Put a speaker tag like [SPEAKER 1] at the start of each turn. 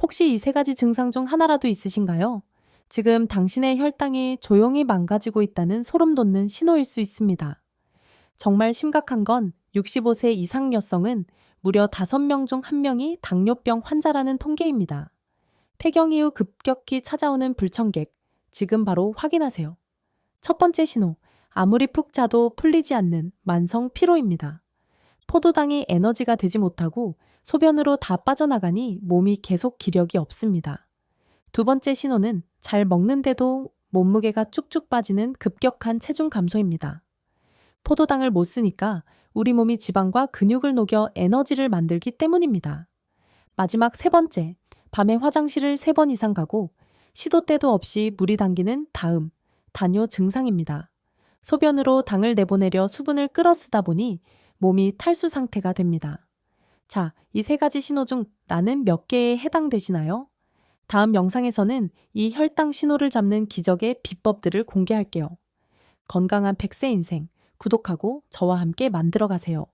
[SPEAKER 1] 혹시 이 세 가지 증상 중 하나라도 있으신가요? 지금 당신의 혈당이 조용히 망가지고 있다는 소름 돋는 신호일 수 있습니다. 정말 심각한 건 65세 이상 여성은 무려 5명 중 1명이 당뇨병 환자라는 통계입니다. 폐경 이후 급격히 찾아오는 불청객, 지금 바로 확인하세요. 첫 번째 신호, 아무리 푹 자도 풀리지 않는 만성 피로입니다. 포도당이 에너지가 되지 못하고 소변으로 다 빠져나가니 몸이 계속 기력이 없습니다. 두 번째 신호는 잘 먹는데도 몸무게가 쭉쭉 빠지는 급격한 체중 감소입니다. 포도당을 못 쓰니까 우리 몸이 지방과 근육을 녹여 에너지를 만들기 때문입니다. 마지막 세 번째, 밤에 화장실을 세 번 이상 가고 시도 때도 없이 물이 당기는 다음, 단요 증상입니다. 소변으로 당을 내보내려 수분을 끌어쓰다 보니 몸이 탈수 상태가 됩니다. 자, 이 세 가지 신호 중 나는 몇 개에 해당되시나요? 다음 영상에서는 이 혈당 신호를 잡는 기적의 비법들을 공개할게요. 건강한 100세 인생 구독하고 저와 함께 만들어 가세요.